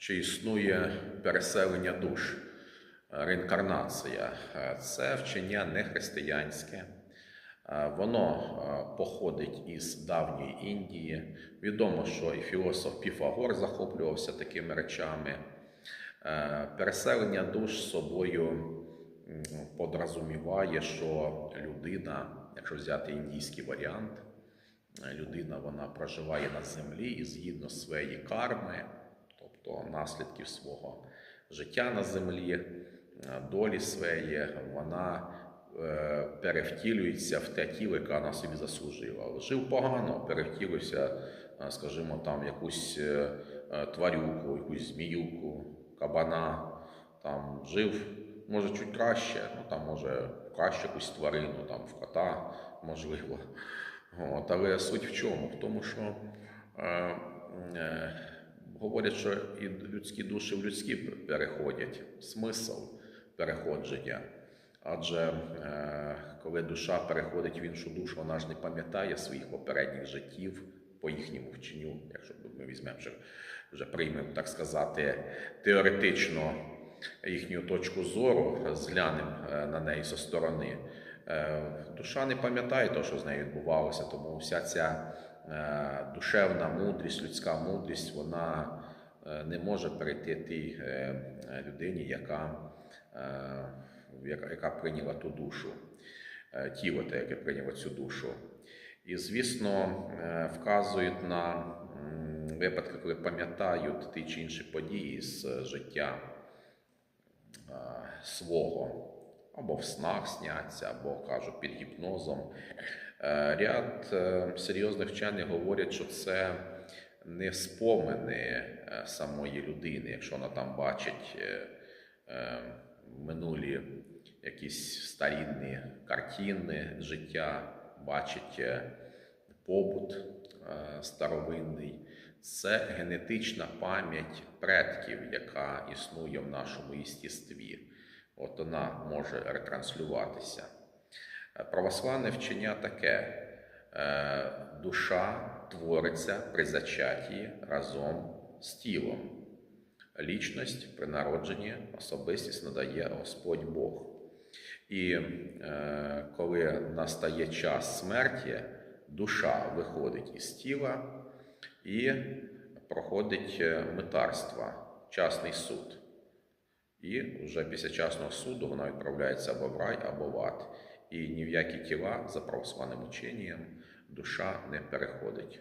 чи існує переселення душ, реінкарнація. Е, Це вчення нехристиянське. Е, Воно е, походить із давньої Індії. Відомо, що і філософ Піфагор захоплювався такими речами. Е, Переселення душ собою подразуміває, що людина, якщо взяти індійський варіант, е, людина вона проживає на землі і згідно своєї карми, тобто наслідків свого життя на землі, е, долі своєї, вона е, перевтілюється в те тіло, яке вона собі заслужила. Жив погано, перевтілився, е, скажімо, там якусь тварюку, якусь зміюку, кабана, там жив, може, чуть краще, ну там може краще якусь тварину, там в кота, можливо. От, але суть в чому? В тому, що е, е, говорять, що і людські душі в людські переходять. Смисл переходження. Адже е, коли душа переходить в іншу душу, вона ж не пам'ятає своїх попередніх життів по їхньому вченню, якщо ми візьмемо вже, вже приймемо, так сказати, теоретично їхню точку зору, зглянемо е, на неї зі сторони. Е, Душа не пам'ятає того, що з нею відбувалося, тому вся ця душевна мудрість, людська мудрість, вона е, не може перейти тій е, е, людині, яка, е, яка, прийняла ту душу, е, тіло те, яке прийняло цю душу. І, звісно, е, вказують на випадки, коли пам'ятають ті чи інші події з е, життя е, свого, або в снах сняться, або кажуть під гіпнозом. Е, Ряд е, серйозних вчених говорять, що це не спомини е, самої людини, якщо вона там бачить минулі якісь старінні картини життя, бачить побут старовинний. Це генетична пам'ять предків, яка існує в нашому єстестві. От вона може ретранслюватися. Православне вчення таке: е, душа твориться при зачатті разом з тілом. Лічність при народженні особистість надає Господь Бог. І е, коли настає час смерті, душа виходить із тіла і проходить е, митарство, частний суд. І вже після часного суду вона відправляється або в рай, або в ад. І ні в які тіла за православним ученням душа не переходить.